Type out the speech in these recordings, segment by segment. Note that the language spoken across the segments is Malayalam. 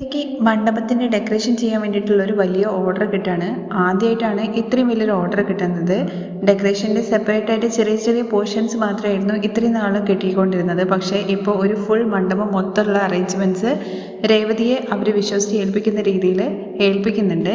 എനിക്ക് മണ്ഡപത്തിന്റെ ഡെക്കറേഷൻ ചെയ്യാൻ വേണ്ടിയിട്ടുള്ള ഒരു വലിയ ഓർഡർ കിട്ടാണ്. ആദ്യമായിട്ടാണ് ഇത്രയും വലിയൊരു ഓർഡർ കിട്ടുന്നത്. ഡെക്കറേഷന്റെ സെപ്പറേറ്റ് ആയിട്ട് ചെറിയ ചെറിയ പോർഷൻസ് മാത്രമായിരുന്നു ഇത്രയും നാൾ കിട്ടിക്കൊണ്ടിരുന്നത്. പക്ഷേ ഇപ്പോൾ ഒരു ഫുൾ മണ്ഡപം മൊത്തമുള്ള അറേഞ്ച്മെന്റ്സ് രേവതിയെ അവർ വിശ്വസിച്ച് ഏൽപ്പിക്കുന്ന രീതിയിൽ ഏൽപ്പിക്കുന്നുണ്ട്.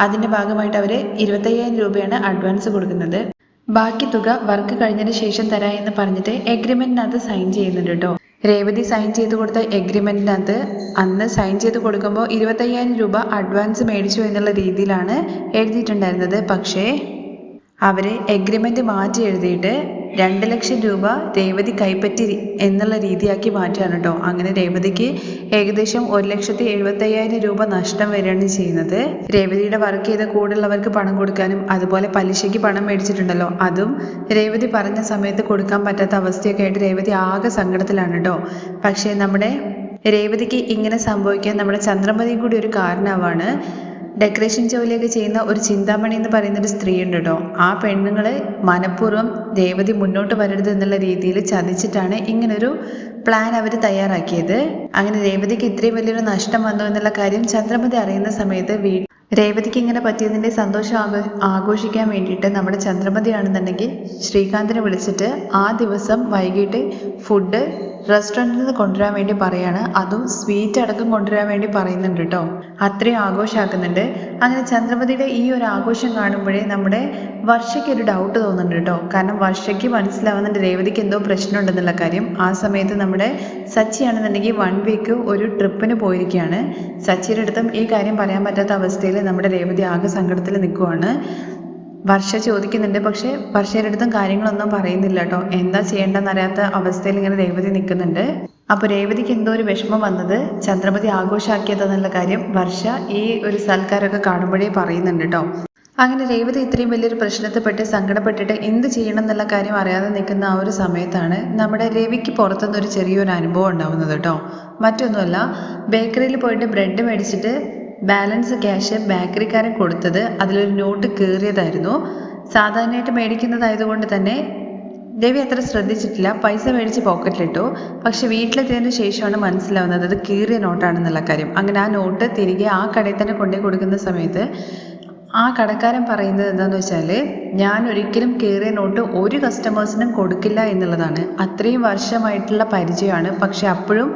അതിന്റെ ഭാഗമായിട്ട് അവർ ഇരുപത്തയ്യായിരം രൂപയാണ് അഡ്വാൻസ് കൊടുക്കുന്നത്. ബാക്കി തുക വർക്ക് കഴിഞ്ഞതിന് ശേഷം തരാം എന്ന് പറഞ്ഞിട്ട് എഗ്രിമെന്റിനകത്ത് സൈൻ ചെയ്യുന്നുണ്ട് കേട്ടോ രേവതി സൈൻ ചെയ്ത് കൊടുത്ത എഗ്രിമെന്റിനകത്ത് അന്ന് സൈൻ ചെയ്ത് കൊടുക്കുമ്പോൾ ഇരുപത്തയ്യായിരം രൂപ അഡ്വാൻസ് മേടിച്ചു എന്നുള്ള രീതിയിലാണ് എഴുതിയിട്ടുണ്ടായിരുന്നത്. പക്ഷേ അവർ എഗ്രിമെന്റ് മാറ്റി എഴുതിയിട്ട് രണ്ട് ലക്ഷം രൂപ രേവതി കൈപ്പറ്റി എന്നുള്ള രീതിയാക്കി മാറ്റുകയാണ് കേട്ടോ അങ്ങനെ രേവതിക്ക് ഏകദേശം ഒരു ലക്ഷത്തി എഴുപത്തയ്യായിരം രൂപ നഷ്ടം വരികയാണ് ചെയ്യുന്നത്. രേവതിയുടെ വർക്ക് ചെയ്ത കൂടുള്ളവർക്ക് പണം കൊടുക്കാനും അതുപോലെ പലിശയ്ക്ക് പണം മേടിച്ചിട്ടുണ്ടല്ലോ. അതും രേവതി പറഞ്ഞ സമയത്ത് കൊടുക്കാൻ പറ്റാത്ത അവസ്ഥയൊക്കെ ആയിട്ട് രേവതി ആകെ സങ്കടത്തിലാണ് കേട്ടോ പക്ഷേ നമ്മുടെ രേവതിക്ക് ഇങ്ങനെ സംഭവിക്കാൻ നമ്മുടെ ചന്ദ്രമതി കൂടി ഒരു കാരണമാണ്. ഡെക്കറേഷൻ ജോലിയൊക്കെ ചെയ്യുന്ന ഒരു ചിന്താമണി എന്ന് പറയുന്ന ഒരു സ്ത്രീ ഉണ്ട് കേട്ടോ. ആ പെണ്ണുങ്ങളെ മനഃപൂർവം രേവതി മുന്നോട്ട് വരരുത് എന്നുള്ള രീതിയിൽ ചതിച്ചിട്ടാണ് ഇങ്ങനൊരു പ്ലാൻ അവർ തയ്യാറാക്കിയത്. അങ്ങനെ രേവതിക്ക് ഇത്രയും വലിയൊരു നഷ്ടം വന്നു എന്നുള്ള കാര്യം ചന്ദ്രമതി അറിയുന്ന സമയത്ത് വീ രേവതിക്ക് ഇങ്ങനെ പറ്റിയതിന്റെ സന്തോഷം ആഘോ ആഘോഷിക്കാൻ വേണ്ടിയിട്ട് നമ്മുടെ ചന്ദ്രമതി ആണെന്നുണ്ടെങ്കിൽ ശ്രീകാന്തിനെ വിളിച്ചിട്ട് ആ ദിവസം വൈകിട്ട് ഫുഡ് റെസ്റ്റോറന്റിൽ നിന്ന് കൊണ്ടുവരാൻ വേണ്ടി പറയാണ്. അതും സ്വീറ്റ് അടക്കം കൊണ്ടുവരാൻ വേണ്ടി പറയുന്നുണ്ട് കേട്ടോ. അത്രയും ആഘോഷമാക്കുന്നുണ്ട്. അങ്ങനെ ചന്ദ്രമതിയുടെ ഈ ഒരു ആഘോഷം കാണുമ്പോഴേ നമ്മുടെ വർഷയ്ക്ക് ഒരു ഡൗട്ട് തോന്നുന്നുണ്ട് കേട്ടോ. കാരണം വർഷയ്ക്ക് മനസ്സിലാവുന്നുണ്ട് രേവതിക്ക് എന്തോ പ്രശ്നമുണ്ടെന്നുള്ള കാര്യം. ആ സമയത്ത് നമ്മുടെ സച്ചിയാണെന്നുണ്ടെങ്കിൽ വൺ വീക്ക് ഒരു ട്രിപ്പിന് പോയിരിക്കുകയാണ്. സച്ചിയുടെ അടുത്തും ഈ കാര്യം പറയാൻ പറ്റാത്ത അവസ്ഥയിൽ നമ്മുടെ രേവതി ആകെ സങ്കടത്തിൽ നിൽക്കുവാണ്. വർഷ ചോദിക്കുന്നുണ്ട് പക്ഷേ വർഷയുടെ അടുത്തും കാര്യങ്ങളൊന്നും പറയുന്നില്ല കേട്ടോ. എന്താ ചെയ്യേണ്ടെന്നറിയാത്ത അവസ്ഥയിൽ ഇങ്ങനെ രേവതി നിൽക്കുന്നുണ്ട്. അപ്പോൾ രേവതിക്ക് എന്തോ ഒരു വിഷമം വന്നത് ചന്ദ്രമതി ആഘോഷാക്കിയതെന്നുള്ള കാര്യം വർഷ ഈ ഒരു സൽക്കാരമൊക്കെ കാണുമ്പോഴേ പറയുന്നുണ്ട് കേട്ടോ. അങ്ങനെ രേവതി ഇത്രയും വലിയൊരു പ്രശ്നത്തിൽപ്പെട്ട് സങ്കടപ്പെട്ടിട്ട് എന്ത് ചെയ്യണം എന്നുള്ള കാര്യം അറിയാതെ നിൽക്കുന്ന ആ ഒരു സമയത്താണ് നമ്മുടെ രവിക്ക് പുറത്തുനിന്ന് ഒരു ചെറിയൊരു അനുഭവം ഉണ്ടാവുന്നത് കേട്ടോ. മറ്റൊന്നുമല്ല ബേക്കറിയിൽ പോയിട്ട് ബ്രെഡ് മേടിച്ചിട്ട് ബാലൻസ് ക്യാഷ് ബേക്കറിക്കാരൻ കൊടുത്തത് അതിലൊരു നോട്ട് കീറിയതായിരുന്നു. സാധാരണയായിട്ട് മേടിക്കുന്നതായതുകൊണ്ട് തന്നെ രവി അത്ര ശ്രദ്ധിച്ചിട്ടില്ല. പൈസ മേടിച്ച് പോക്കറ്റിലിട്ടു. പക്ഷെ വീട്ടിലെത്തിയതിന് ശേഷമാണ് മനസ്സിലാവുന്നത് അത് കീറിയ നോട്ടാണെന്നുള്ള കാര്യം. അങ്ങനെ ആ നോട്ട് തിരികെ ആ കടയിൽ തന്നെ കൊണ്ടു കൊടുക്കുന്ന സമയത്ത് ആ കടക്കാരൻ പറയുന്നത് എന്താണെന്ന് വെച്ചാൽ ഞാൻ ഒരിക്കലും കീറിയ നോട്ട് ഒരു കസ്റ്റമേഴ്സിനും കൊടുക്കില്ല എന്നുള്ളതാണ്. അത്രയും വർഷമായിട്ടുള്ള പരിചയമാണ്. പക്ഷെ അപ്പോഴും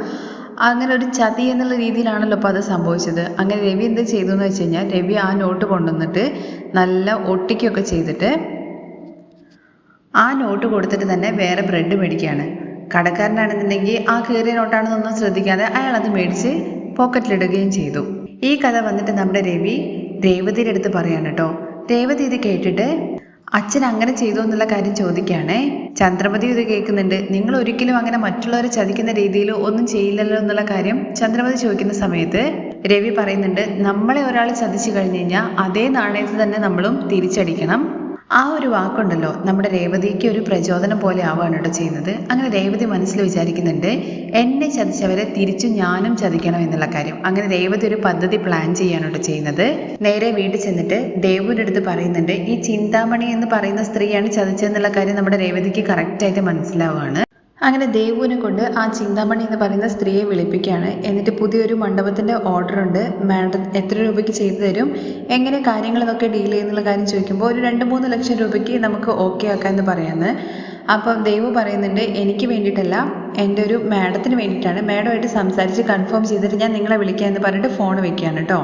അങ്ങനെ ഒരു ചതി എന്നുള്ള രീതിയിലാണല്ലോ അപ്പോൾ അത് സംഭവിച്ചത്. അങ്ങനെ രവി എന്ത് ചെയ്തു എന്ന് വെച്ച് കഴിഞ്ഞാൽ രവി ആ നോട്ട് കൊണ്ടുവന്നിട്ട് നല്ല ഒട്ടിക്കൊക്കെ ചെയ്തിട്ട് ആ നോട്ട് കൊടുത്തിട്ട് തന്നെ വേറെ ബ്രെഡ് മേടിക്കുകയാണ്. കടക്കാരനാണെന്നുണ്ടെങ്കിൽ ആ കീറിയ നോട്ടാണെന്നൊന്നും ശ്രദ്ധിക്കാതെ അയാൾ അത് മേടിച്ച് പോക്കറ്റിലിടുകയും ചെയ്തു. ഈ കഥ വന്നിട്ട് നമ്മുടെ രവി രേവതിയുടെ അടുത്ത് പറയാണ് കേട്ടോ. രേവതി ഇത് കേട്ടിട്ട് അച്ഛൻ അങ്ങനെ ചെയ്തു എന്നുള്ള കാര്യം ചോദിക്കുകയാണേ. ചന്ദ്രമതി ഇത് കേൾക്കുന്നുണ്ട്. നിങ്ങൾ ഒരിക്കലും അങ്ങനെ മറ്റുള്ളവരെ ചതിക്കുന്ന രീതിയിൽ ഒന്നും ചെയ്യില്ലല്ലോ എന്നുള്ള കാര്യം ചന്ദ്രമതി ചോദിക്കുന്ന സമയത്ത് രവി പറയുന്നുണ്ട് നമ്മളെ ഒരാൾ ചതിച്ചു കഴിഞ്ഞു കഴിഞ്ഞാൽ അതേ നാണയത്തിൽ തന്നെ നമ്മളും തിരിച്ചടിക്കണം. ആ ഒരു വാക്കുണ്ടല്ലോ നമ്മുടെ രേവതിക്ക് ഒരു പ്രചോദനം പോലെ ആവുകയാണ് കേട്ടോ ചെയ്യുന്നത്. അങ്ങനെ രേവതി മനസ്സിൽ വിചാരിക്കുന്നുണ്ട് എന്നെ ചതിച്ചവരെ തിരിച്ചു ഞാനും ചതിക്കണം എന്നുള്ള കാര്യം. അങ്ങനെ രേവതി ഒരു പദ്ധതി പ്ലാൻ ചെയ്യാണ് കേട്ടോ ചെയ്യുന്നത്. നേരെ വീട്ടിൽ ചെന്നിട്ട് ദേവുവിന്റെ അടുത്ത് പറയുന്നുണ്ട് ഈ ചിന്താമണി എന്ന് പറയുന്ന സ്ത്രീയാണ് ചതിച്ചതെന്നുള്ള കാര്യം നമ്മുടെ രേവതിക്ക് കറക്റ്റായിട്ട് മനസ്സിലാവുകയാണ്. അങ്ങനെ ദേവുവിനെ കൊണ്ട് ആ ചിന്താമണി എന്ന് പറയുന്ന സ്ത്രീയെ വിളിപ്പിക്കുകയാണ്. എന്നിട്ട് പുതിയൊരു മണ്ഡപത്തിന്റെ ഓർഡർ ഉണ്ട്. മാഡം എത്ര രൂപയ്ക്ക് ചെയ്തു തരും? എങ്ങനെ കാര്യങ്ങൾ ഇതൊക്കെ ഡീൽ ചെയ്യുന്നുള്ള കാര്യം ചോദിക്കുമ്പോൾ ഒരു രണ്ട് മൂന്ന് ലക്ഷം രൂപയ്ക്ക് നമുക്ക് ഓക്കെ ആക്കാമെന്ന് പറയാമെന്ന് അപ്പം ദേവു പറയുന്നുണ്ട് എനിക്ക് വേണ്ടിയിട്ടല്ല എന്റെ ഒരു മാഡത്തിന് വേണ്ടിയിട്ടാണ്. മാഡമായിട്ട് സംസാരിച്ച് കൺഫേം ചെയ്തിട്ട് ഞാൻ നിങ്ങളെ വിളിക്കാം എന്ന് പറഞ്ഞിട്ട് ഫോൺ വെക്കുകയാണ് കേട്ടോ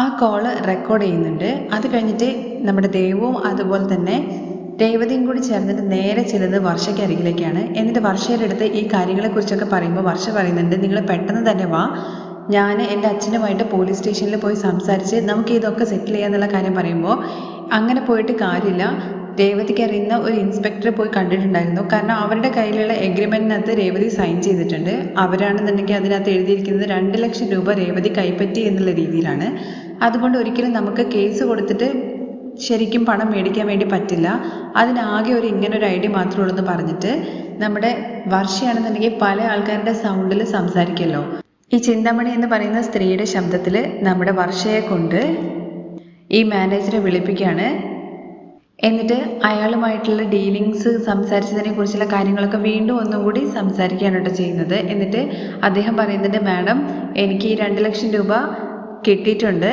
ആ കോൾ റെക്കോർഡ് ചെയ്യുന്നുണ്ട്. അത് കഴിഞ്ഞിട്ട് നമ്മുടെ ദേവവും അതുപോലെ തന്നെ രേവതിയും കൂടി ചേർന്നിട്ട് നേരെ ചെല്ലുന്നത് വർഷയ്ക്ക് അരികിലേക്കാണ്. എന്നിട്ട് വർഷയുടെ അടുത്ത് ഈ കാര്യങ്ങളെക്കുറിച്ചൊക്കെ പറയുമ്പോൾ വർഷ പറയുന്നുണ്ട് നിങ്ങൾ പെട്ടെന്ന് തന്നെ വാ. ഞാൻ എന്റെ അച്ഛനുമായിട്ട് പോലീസ് സ്റ്റേഷനിൽ പോയി സംസാരിച്ച് നമുക്ക് ഇതൊക്കെ സെറ്റിൽ ചെയ്യാന്നുള്ള കാര്യം പറയുമ്പോൾ അങ്ങനെ പോയിട്ട് കാര്യമില്ല. രേവതിക്ക് അറിയുന്ന ഒരു ഇൻസ്പെക്ടറെ പോയി കണ്ടിട്ടുണ്ടായിരുന്നു. കാരണം അവരുടെ കയ്യിലുള്ള എഗ്രിമെന്റിനകത്ത് രേവതി സൈൻ ചെയ്തിട്ടുണ്ട്. അവരാണെന്നുണ്ടെങ്കിൽ അതിനകത്ത് എഴുതിയിരിക്കുന്നത് രണ്ട് ലക്ഷം രൂപ രേവതി കൈപ്പറ്റി എന്നുള്ള രീതിയിലാണ്. അതുകൊണ്ട് ഒരിക്കലും നമുക്ക് കേസ് കൊടുത്തിട്ട് ശരിക്കും പണം മേടിക്കാൻ വേണ്ടി പറ്റില്ല. അതിനാകെ ഒരു ഇങ്ങനെ ഒരു ഐഡിയ മാത്രമേ ഉള്ളൂ എന്ന് പറഞ്ഞിട്ട് നമ്മുടെ വർഷയാണെന്നുണ്ടെങ്കിൽ പല ആൾക്കാരുടെ സൗണ്ടിൽ സംസാരിക്കല്ലോ. ഈ ചിന്തമണി എന്ന് പറയുന്ന സ്ത്രീയുടെ ശബ്ദത്തിൽ നമ്മുടെ വർഷയെ കൊണ്ട് ഈ മാനേജറെ വിളിപ്പിക്കുകയാണ്. എന്നിട്ട് അയാളുമായിട്ടുള്ള ഡീലിങ്സ് സംസാരിച്ചതിനെ കുറിച്ചുള്ള കാര്യങ്ങളൊക്കെ വീണ്ടും ഒന്നും കൂടി സംസാരിക്കുകയാണ് കേട്ടോ ചെയ്യുന്നത്. എന്നിട്ട് അദ്ദേഹം പറയുന്നുണ്ട് മാഡം എനിക്ക് ഈ രണ്ട് ലക്ഷം രൂപ കിട്ടിയിട്ടുണ്ട്.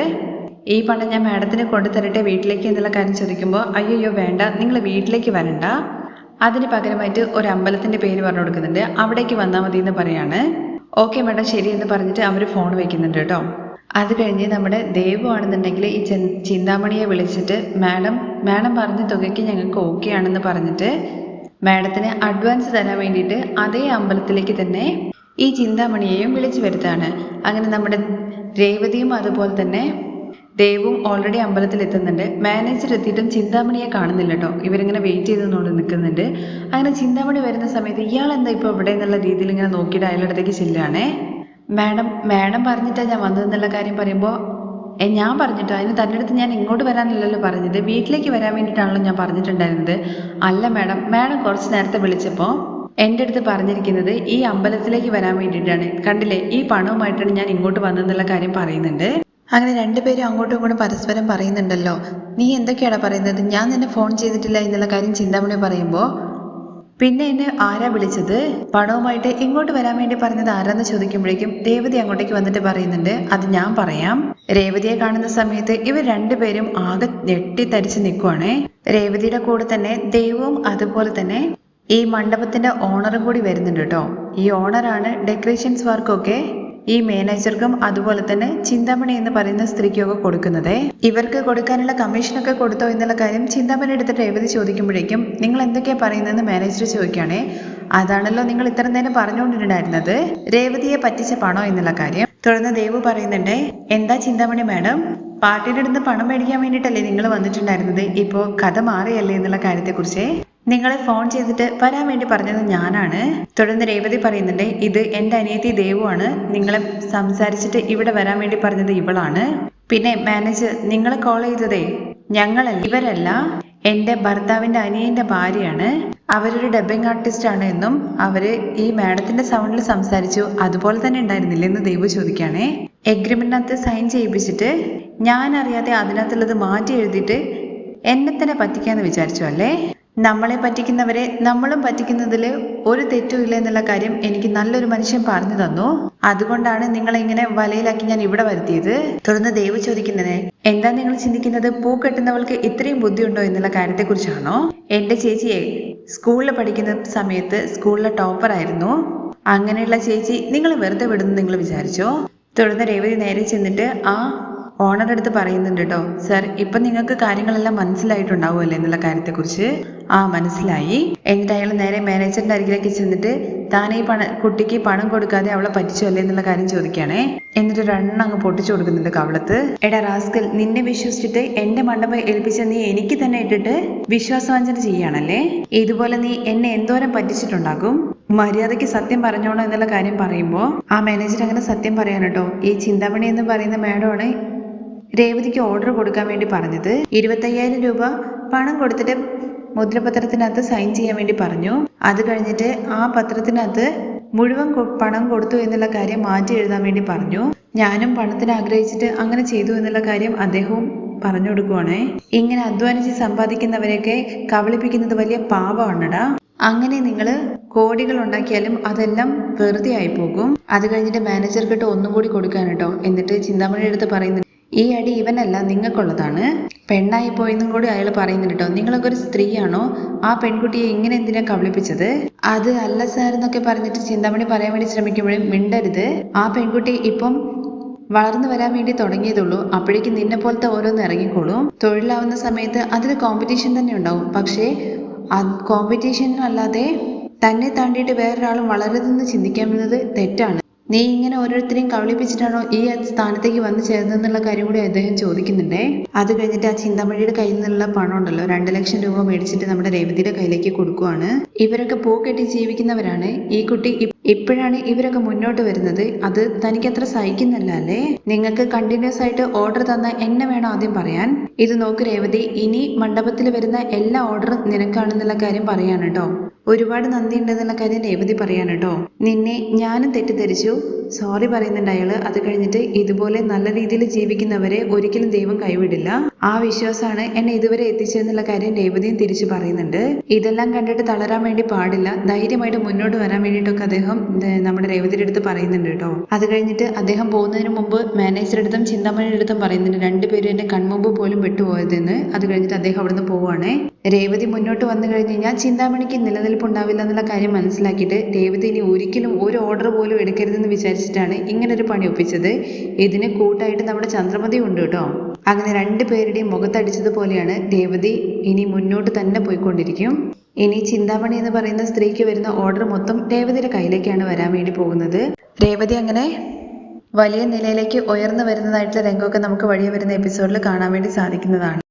ഈ പണം ഞാൻ മാഡത്തിന് കൊണ്ടുതരട്ടെ വീട്ടിലേക്ക് എന്നുള്ള കാര്യം ചോദിക്കുമ്പോൾ അയ്യോ വേണ്ട നിങ്ങൾ വീട്ടിലേക്ക് വരണ്ട. അതിന് പകരമായിട്ട് ഒരു അമ്പലത്തിന്റെ പേര് പറഞ്ഞു കൊടുക്കുന്നുണ്ട്. അവിടേക്ക് വന്നാൽ മതി എന്ന് പറയാണ്. ഓക്കെ മാഡം ശരി എന്ന് പറഞ്ഞിട്ട് അവർ ഫോൺ വയ്ക്കുന്നുണ്ട് കേട്ടോ. അത് കഴിഞ്ഞ് നമ്മുടെ ദേവു ആണെന്നുണ്ടെങ്കിൽ ഈ ചിന്താമണിയെ വിളിച്ചിട്ട് മാഡം മാഡം പറഞ്ഞ തുകയ്ക്ക് ഞങ്ങൾക്ക് ഓക്കെ ആണെന്ന് പറഞ്ഞിട്ട് മാഡത്തിന് അഡ്വാൻസ് തരാൻ വേണ്ടിയിട്ട് അതേ അമ്പലത്തിലേക്ക് തന്നെ ഈ ചിന്താമണിയെയും വിളിച്ചു വരുത്താണ് അങ്ങനെ നമ്മുടെ രേവതിയും അതുപോലെ തന്നെ ദേവും ഓൾറെഡി അമ്പലത്തിൽ എത്തുന്നുണ്ട്. മാനേജർ എത്തിയിട്ടും ചിന്താമണിയെ കാണുന്നില്ല കേട്ടോ ഇവരിങ്ങനെ വെയിറ്റ് ചെയ്തുകൊണ്ട് നിൽക്കുന്നുണ്ട് അങ്ങനെ ചിന്താമണി വരുന്ന സമയത്ത് ഇയാൾ എന്താ ഇപ്പോൾ ഇവിടെ എന്നുള്ള രീതിയിൽ ഇങ്ങനെ നോക്കിയിട്ട് അയാളുടെ ചെല്ലുകയാണേ. മാഡം മാഡം പറഞ്ഞിട്ടാണ് ഞാൻ വന്നതെന്നുള്ള കാര്യം പറയുമ്പോൾ ഏ ഞാൻ പറഞ്ഞിട്ടോ? അതിന് തന്റെ അടുത്ത് ഞാൻ ഇങ്ങോട്ട് വരാനല്ലല്ലോ പറഞ്ഞത്. വീട്ടിലേക്ക് വരാൻ വേണ്ടിയിട്ടാണല്ലോ ഞാൻ പറഞ്ഞിട്ടുണ്ടായിരുന്നത്. അല്ല മാഡം മാഡം കുറച്ച് നേരത്തെ വിളിച്ചപ്പോൾ എന്റെ അടുത്ത് പറഞ്ഞിരിക്കുന്നത് ഈ അമ്പലത്തിലേക്ക് വരാൻ വേണ്ടിയിട്ടാണ്. കണ്ടില്ലേ? ഈ പണവുമായിട്ടാണ് ഞാൻ ഇങ്ങോട്ട് വന്നതെന്നുള്ള കാര്യം പറയുന്നുണ്ട്. അങ്ങനെ രണ്ടുപേരും അങ്ങോട്ടും ഇങ്ങോട്ടും പരസ്പരം പറയുന്നുണ്ടല്ലോ. നീ എന്തൊക്കെയാണ് പറയുന്നത്? ഞാൻ നിന്നെ ഫോൺ ചെയ്തിട്ടില്ല എന്നുള്ള കാര്യം ചിന്താമണി പറയുമ്പോൾ പിന്നെ എന്നെ ആരാ വിളിച്ചത്? പണവുമായിട്ട് ഇങ്ങോട്ട് വരാൻ വേണ്ടി പറഞ്ഞത് ആരാന്ന് ചോദിക്കുമ്പോഴേക്കും രേവതി അങ്ങോട്ടേക്ക് വന്നിട്ട് പറയുന്നുണ്ട് അത് ഞാൻ പറയാം. രേവതിയെ കാണുന്ന സമയത്ത് ഇവർ രണ്ടുപേരും ആകെ ഞെട്ടിത്തരിച്ച് നിൽക്കുവാണേ രേവതിയുടെ കൂടെ തന്നെ ദൈവവും അതുപോലെ തന്നെ ഈ മണ്ഡപത്തിന്റെ ഓണറും കൂടി വരുന്നുണ്ട് കേട്ടോ ഈ ഓണറാണ് ഡെക്കറേഷൻസ് വർക്കൊക്കെ ഈ മാനേജർക്കും അതുപോലെ തന്നെ ചിന്തമണി എന്ന് പറയുന്ന സ്ത്രീക്കൊക്കെ കൊടുക്കുന്നത്. ഇവർക്ക് കൊടുക്കാനുള്ള കമ്മീഷനൊക്കെ കൊടുത്തോ എന്നുള്ള കാര്യം ചിന്താമണി എടുത്തിട്ട് രേവതി ചോദിക്കുമ്പോഴേക്കും നിങ്ങൾ എന്തൊക്കെയാ പറയുന്നതെന്ന് മാനേജർ ചോദിക്കുകയാണേ അതാണല്ലോ നിങ്ങൾ ഇത്ര നേരം പറഞ്ഞുകൊണ്ടിരുന്നത് രേവതിയെ പറ്റിച്ച പണോ എന്നുള്ള കാര്യം. തുടർന്ന് ദേവു പറയുന്നുണ്ട് എന്താ ചിന്തമണി മാഡം? പാർട്ടിയുടെ അടുത്ത് പണം മേടിക്കാൻ വേണ്ടിയിട്ടല്ലേ നിങ്ങൾ വന്നിട്ടുണ്ടായിരുന്നത്? ഇപ്പോൾ കഥ മാറിയല്ലേ എന്നുള്ള കാര്യത്തെക്കുറിച്ച്. നിങ്ങളെ ഫോൺ ചെയ്തിട്ട് വരാൻ വേണ്ടി പറഞ്ഞത് ഞാനാണ്. തുടർന്ന് രേവതി പറയുന്നുണ്ട് ഇത് എന്റെ അനിയത്തി ദേവുവാണ് നിങ്ങളെ സംസാരിച്ചിട്ട് ഇവിടെ വരാൻ വേണ്ടി പറഞ്ഞത് ഇവളാണ്. പിന്നെ മാനേജർ നിങ്ങളെ കോൾ ചെയ്തതേ ഞങ്ങളല്ല ഇവരല്ല. എന്റെ ഭർത്താവിന്റെ അനിയന്റെ ഭാര്യയാണ്. അവരൊരു ഡബ്ബിംഗ് ആർട്ടിസ്റ്റ് ആണ് എന്നും അവർ ഈ മാഡത്തിന്റെ സൗണ്ടിൽ സംസാരിച്ചു. അതുപോലെ തന്നെ ഉണ്ടായിരുന്നില്ലെന്ന് ദൈവ ചോദിക്കുകയാണേ. എഗ്രിമെന്റിനകത്ത് സൈൻ ചെയ്യിപ്പിച്ചിട്ട് ഞാൻ അറിയാതെ അതിനകത്തുള്ളത് മാറ്റി എഴുതിയിട്ട് എന്നെ തന്നെ പറ്റിക്കാന്ന് വിചാരിച്ചു അല്ലേ? നമ്മളെ പറ്റിക്കുന്നവരെ നമ്മളും പറ്റിക്കുന്നതിൽ ഒരു തെറ്റും ഇല്ല എന്നുള്ള കാര്യം എനിക്ക് നല്ലൊരു മനുഷ്യൻ പറഞ്ഞു തന്നു. അതുകൊണ്ടാണ് നിങ്ങളെ ഇങ്ങനെ വലയിലാക്കി ഞാൻ ഇവിടെ വരുത്തിയത്. തുടർന്ന് ദൈവം ചോദിക്കുന്നത് എന്താ നിങ്ങൾ ചിന്തിക്കുന്നത്? പൂ കെട്ടുന്നവൾക്ക് ഇത്രയും ബുദ്ധിയുണ്ടോ എന്നുള്ള കാര്യത്തെക്കുറിച്ചാണോ? എന്റെ ചേച്ചിയെ സ്കൂളിൽ പഠിക്കുന്ന സമയത്ത് സ്കൂളിലെ ടോപ്പർ ആയിരുന്നു. അങ്ങനെയുള്ള ചേച്ചി നിങ്ങൾ വെറുതെ വിടുന്നു നിങ്ങൾ വിചാരിച്ചോ? തുടർന്ന് രേവതി നേരെ ചെന്നിട്ട് ആ ഓണർ അടുത്ത് പറയുന്നുണ്ട് കേട്ടോ സർ ഇപ്പൊ നിങ്ങൾക്ക് കാര്യങ്ങളെല്ലാം മനസ്സിലായിട്ടുണ്ടാവുമല്ലേ എന്നുള്ള കാര്യത്തെ കുറിച്ച് ആ മനസ്സിലായി. എന്നിട്ട് അയാൾ നേരെ മാനേജറിന്റെ അരികിലേക്ക് ചെന്നിട്ട് താൻ ഈ പണ കുട്ടിക്ക് പണം കൊടുക്കാതെ അവളെ പറ്റിച്ചു അല്ലേ എന്നുള്ള കാര്യം ചോദിക്കുകയാണേ? എന്നിട്ട് രണ്ടെണ്ണം അങ്ങ് പൊട്ടിച്ചു കൊടുക്കുന്നുണ്ട് കവളത്ത്. എടാ റാസ്കൽ നിന്നെ വിശ്വസിച്ചിട്ട് എന്റെ മണ്ഡപം ഏൽപ്പിച്ച നീ എനിക്ക് തന്നെ ഇട്ടിട്ട് വിശ്വാസവഞ്ചന ചെയ്യാണല്ലേ ഇതുപോലെ നീ എന്നെ എന്തോരം പറ്റിച്ചിട്ടുണ്ടാകും? മര്യാദയ്ക്ക് സത്യം പറഞ്ഞോണോ എന്നുള്ള കാര്യം പറയുമ്പോൾ ആ മാനേജർ അങ്ങനെ സത്യം പറയാൻ കേട്ടോ ഈ ചിന്താമണി എന്ന് പറയുന്ന മാഡമാണ് രേവതിക്ക് ഓർഡർ കൊടുക്കാൻ വേണ്ടി പറഞ്ഞത്. ഇരുപത്തയ്യായിരം രൂപ പണം കൊടുത്തിട്ട് മുദ്രപത്രത്തിനകത്ത് സൈൻ ചെയ്യാൻ വേണ്ടി പറഞ്ഞു. അത് കഴിഞ്ഞിട്ട് ആ പത്രത്തിനകത്ത് മുഴുവൻ പണം കൊടുത്തു എന്നുള്ള കാര്യം മാറ്റി എഴുതാൻ വേണ്ടി പറഞ്ഞു. ഞാനും പണത്തിന് ആഗ്രഹിച്ചിട്ട് അങ്ങനെ ചെയ്തു എന്നുള്ള കാര്യം അദ്ദേഹവും പറഞ്ഞു കൊടുക്കുവാണ്. ഇങ്ങനെ അധ്വാനിച്ച് സമ്പാദിക്കുന്നവരെയൊക്കെ കബളിപ്പിക്കുന്നത് വലിയ പാപമാണടാ. അങ്ങനെ നിങ്ങൾ കോടികൾ ഉണ്ടാക്കിയാലും അതെല്ലാം വെറുതെ ആയി പോകും അത് കഴിഞ്ഞിട്ട് മാനേജർക്കിട്ട് ഒന്നും കൂടി കൊടുക്കാൻ കേട്ടോ എന്നിട്ട് ചിന്താമണി എടുത്ത് പറയുന്നു ഈ അടി ഇവനല്ല നിങ്ങൾക്കുള്ളതാണ്. പെണ്ണായി പോയെന്നും കൂടി അയാൾ പറയുന്നുണ്ട് കേട്ടോ. നിങ്ങളൊക്കെ ഒരു സ്ത്രീയാണോ? ആ പെൺകുട്ടിയെ ഇങ്ങനെ എന്തിനാ കബളിപ്പിച്ചത്? അത് അല്ല സാർ എന്നൊക്കെ പറഞ്ഞിട്ട് ചിന്താമണി പറയാൻ വേണ്ടി ശ്രമിക്കുമ്പോഴും മിണ്ടരുത്. ആ പെൺകുട്ടി ഇപ്പം വളർന്നു വരാൻ വേണ്ടി തുടങ്ങിയതുള്ളൂ. അപ്പോഴേക്കും നിന്നെ പോലത്തെ ഓരോന്ന് ഇറങ്ങിക്കോളും. തൊഴിലാവുന്ന സമയത്ത് അതിൽ കോമ്പറ്റീഷൻ തന്നെ ഉണ്ടാവും. പക്ഷേ കോമ്പറ്റീഷൻ അല്ലാതെ തന്നെ താണ്ടിയിട്ട് വേറൊരാളും വളരുതെന്ന് ചിന്തിക്കാമെന്നത് തെറ്റാണ്. നീ ഇങ്ങനെ ഓരോരുത്തരെയും കവളിപ്പിച്ചിട്ടാണോ ഈ സ്ഥാനത്തേക്ക് വന്നു ചേർന്നെന്നുള്ള കാര്യം കൂടി അദ്ദേഹം ചോദിക്കുന്നുണ്ടേ. അത് കഴിഞ്ഞിട്ട് ആ ചിന്താമഴിയുടെ കയ്യിൽ നിന്നുള്ള പണം ഉണ്ടല്ലോ. രണ്ട് ലക്ഷം രൂപ മേടിച്ചിട്ട് നമ്മുടെ രേവതിയുടെ കയ്യിലേക്ക് കൊടുക്കുവാണ്. ഇവരൊക്കെ പൂ കെട്ടി ജീവിക്കുന്നവരാണ്. ഈ കുട്ടി ഇപ്പോഴാണ് ഇവരൊക്കെ മുന്നോട്ട് വരുന്നത്. അത് തനിക്ക് അത്ര സഹിക്കുന്നില്ല അല്ലേ? നിങ്ങൾക്ക് കണ്ടിന്യൂസ് ആയിട്ട് ഓർഡർ തന്ന എന്നെ വേണം ആദ്യം പറയാൻ. ഇത് നോക്ക് രേവതി ഇനി മണ്ഡപത്തിൽ വരുന്ന എല്ലാ ഓർഡറും നിനക്കാണെന്നുള്ള കാര്യം പറയാണ് ഒരുപാട് നന്ദി ഉണ്ടെന്നുള്ള കാര്യം രേവതി പറയാണ് നിന്നെ ഞാനും തെറ്റിദ്ധരിച്ചു. സോറി പറയുന്നുണ്ട് അയാൾ. അത് കഴിഞ്ഞിട്ട് ഇതുപോലെ നല്ല രീതിയിൽ ജീവിക്കുന്നവരെ ഒരിക്കലും ദൈവം കൈവിടില്ല. ആ വിശ്വാസമാണ് എന്നെ ഇതുവരെ എത്തിച്ചതെന്നുള്ള കാര്യം രേവതിയും തിരിച്ചു പറയുന്നുണ്ട്. ഇതെല്ലാം കണ്ടിട്ട് തളരാൻ വേണ്ടി പാടില്ല. ധൈര്യമായിട്ട് മുന്നോട്ട് വരാൻ വേണ്ടിയിട്ടൊക്കെ അദ്ദേഹം നമ്മുടെ രേവതിയുടെ അടുത്ത് പറയുന്നുണ്ട് കേട്ടോ. അത് കഴിഞ്ഞിട്ട് അദ്ദേഹം പോകുന്നതിന് മുമ്പ് മാനേജറുടെ അടുത്തും ചിന്താമണിയുടെ അടുത്തും പറയുന്നുണ്ട് രണ്ടുപേരും എന്റെ കൺമുമ്പ് പോലും വിട്ടുപോയതെന്ന്. അത് കഴിഞ്ഞിട്ട് അദ്ദേഹം അവിടുന്ന് പോവാണേ രേവതി മുന്നോട്ട് വന്നു കഴിഞ്ഞ് കഴിഞ്ഞാൽ ചിന്താമണിക്ക് നിലനിൽപ്പുണ്ടാവില്ല എന്നുള്ള കാര്യം മനസ്സിലാക്കിയിട്ട് രേവതി ഇനി ഒരിക്കലും ഒരു ഓർഡർ പോലും എടുക്കരുതെന്ന് വിചാരിച്ചിട്ടാണ് ഇങ്ങനെ ഒരു പണി ഒപ്പിച്ചത്. ഇതിന് കൂട്ടായിട്ട് നമ്മുടെ ചന്ദ്രമതി ഉണ്ട് കേട്ടോ. അങ്ങനെ രണ്ടു പേരുടെയും മുഖത്തടിച്ചതുപോലെയാണ് രേവതി ഇനി മുന്നോട്ട് തന്നെ പോയിക്കൊണ്ടിരിക്കും. ഇനി ചിന്താമണി എന്ന് പറയുന്ന സ്ത്രീക്ക് വരുന്ന ഓർഡർ മൊത്തം രേവതിയുടെ കയ്യിലേക്കാണ് വരാൻ വേണ്ടി പോകുന്നത്. രേവതി അങ്ങനെ വലിയ നിലയിലേക്ക് ഉയർന്നു വരുന്നതായിട്ടുള്ള രംഗമൊക്കെ നമുക്ക് വഴിയെ വരുന്ന എപ്പിസോഡിൽ കാണാൻ വേണ്ടി സാധിക്കുന്നതാണ്.